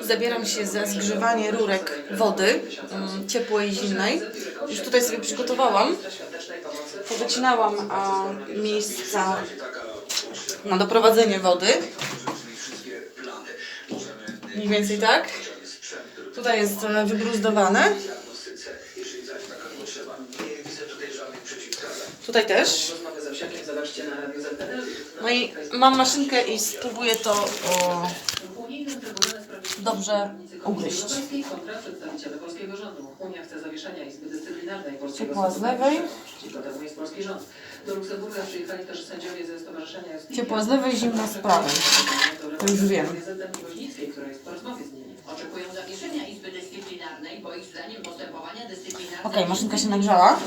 Zabieram się za zgrzewanie rurek wody, mm, ciepłej i zimnej. Już tutaj sobie przygotowałam. Powycinałam miejsca na doprowadzenie wody. Mniej więcej tak. Tutaj jest e, wybruzdowane. Tutaj też. No i mam maszynkę i spróbuję to o, dobrze ugryźć. Europejskiej kontra przedstawiciele polskiego rządu. Unia chce zawieszenia Izby Dyscyplinarnej Polskiego Ciepła z Sądu lewej. Najwyższego. Przeciwko temu jest polski rząd. Do Luksemburga przyjechali też sędziowie ze Stowarzyszenia Justicja. Ciepła z lewej, zimna z prawej. To już wiem. Oczekują zawieszenia Izby Dyscyplinarnej, bo ich zdaniem postępowania dyscyplinarne... Okej, maszynka się nagrzała.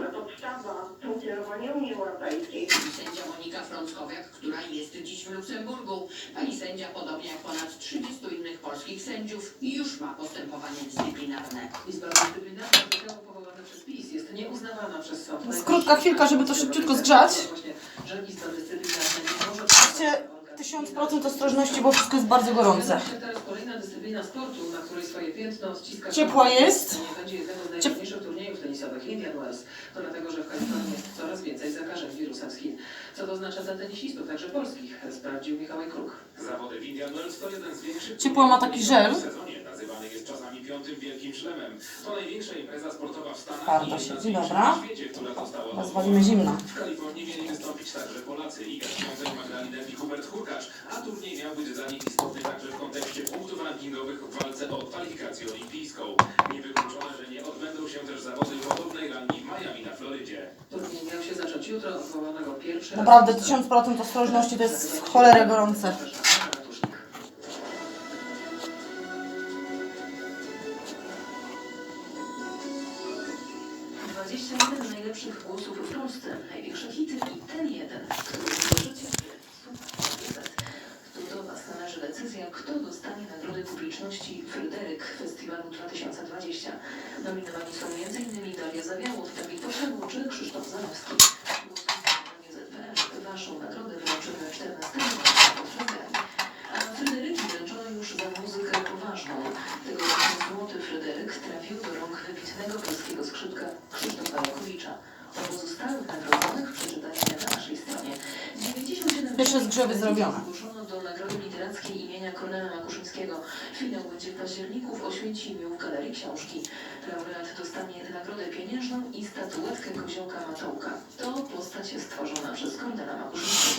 Jest podstawa funkcjonowania Unii Europejskiej. Sędzia Monika Frąckowiak, która jest dziś w Luksemburgu. Pani sędzia, podobnie jak ponad 30 innych polskich sędziów, już ma postępowanie dyscyplinarne. Izba Dyscyplinarna została powołana przez PiS. Jest nieuznawana przez sąd. Jest krótka chwilka, żeby to szybciutko zgrzać. Właśnie, że Izba Dyscyplinarna nie może... Oczywiście 1000% ostrożności, bo wszystko jest bardzo gorące. Teraz kolejna dyscyplina sportu, na której swoje piętno odciska... Ciepła jest. Nie będzie jednego z najważniejszych turniejów tenisowych Indian Wells. To dlatego, że w Kalifornii jest coraz więcej zakażeń wirusem z Chin. Co to oznacza dla tenisistów, także polskich, sprawdził Michał Kruk. Zawody w Indian Wells to jeden z większych Ciepła ma taki żel. W sezonie. Nazywany jest czasami piątym wielkim szlemem. To największa impreza sportowa w Stanach Twardo i jedna z siedzi, większych dobra. na świecie, która została Teraz walimy zimno. W Kalifornii mieli wystąpić także Polacy Iga Świątek, Magdalena i Hubert Hurkacz, a turniej miał być dla nich istotny także w kontekście punktów rankingowych w walce o kwalifikację olimpijską. Niewykluczone, że nie odbędą się też zawody podobnej rangi w Miami na Florydzie. Turniej miał się zacząć jutro, odwołano go pierwszy Naprawdę raz. 1000% ostrożności to jest w cholerę gorące. Nagrody publiczności Fryderyk Festiwalu 2020. Nominowani są m.in. Daria Zawiałow, Dawid Posiadło czy Krzysztof na ZPL. Waszą nagrodę wręczymy 14 marca pod Fryderyk. A Fryderyki wręczono już za muzykę poważną. Tegoroczny Złoty Fryderyk trafił do rąk wybitnego polskiego skrzypka Krzysztofa Jakowicza. O pozostałych nagrodzonych przeczytajcie na naszej stronie. 97 Pierwsze zgrzewy zrobione. Kornela Makuszyńskiego. Finał będzie w październiku w Oświęcimiu w Galerii Książki. Laureat dostanie nagrodę pieniężną i statuetkę koziołka Matołka. To postać stworzona przez Kornela Makuszyńskiego.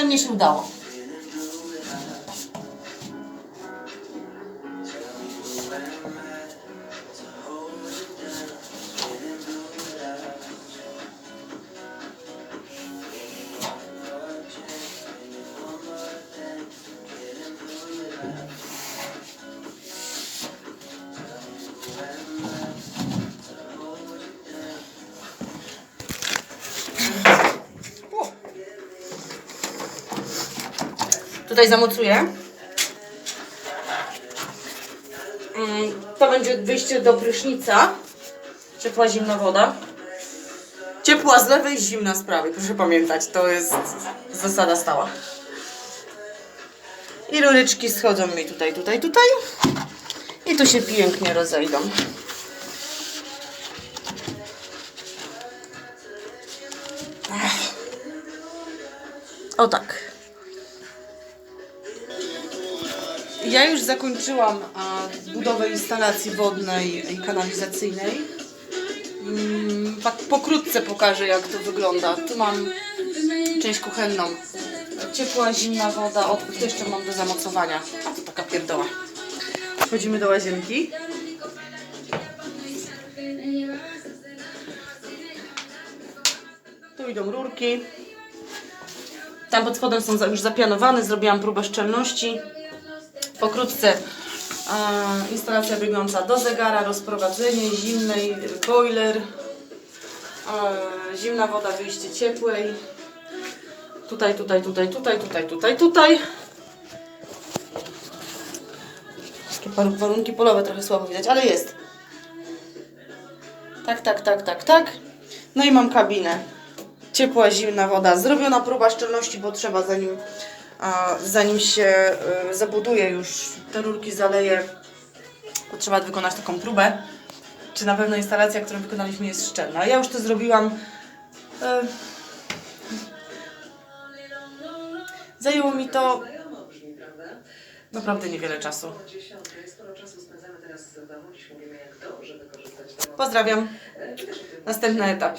Ale mnie się udało. Tutaj zamocuję. Mm, To będzie wyjście do prysznica. Ciepła, zimna woda. Ciepła z lewej, zimna z prawej. Proszę pamiętać, to jest zasada stała. I ruryczki schodzą mi tutaj, tutaj, tutaj. I tu się pięknie rozejdą. O tak. Ja już zakończyłam a, budowę instalacji wodnej i kanalizacyjnej. Mm, pokrótce pokażę jak to wygląda. Tu mam część kuchenną. Ciepła, zimna woda, odpływ jeszcze mam do zamocowania. A to taka pierdoła. Wchodzimy do łazienki. Tu idą rurki. Tam pod spodem są już zapianowane, zrobiłam próbę szczelności. Pokrótce instalacja biegnąca do zegara, rozprowadzenie zimnej, boiler, zimna woda, wyjście ciepłej. Tutaj, tutaj, tutaj, tutaj, tutaj, tutaj, tutaj. Par- warunki polowe trochę słabo widać, ale jest. Tak, tak, tak, tak, tak. No i mam kabinę. Ciepła, zimna woda. Zrobiona próba szczelności, bo trzeba zanim, a, zanim się y, zabuduje już te rurki zaleje, trzeba wykonać taką próbę. Czy na pewno instalacja, którą wykonaliśmy jest szczelna. Ja już to zrobiłam. y, Zajęło mi to naprawdę niewiele czasu. Pozdrawiam. Następny etap.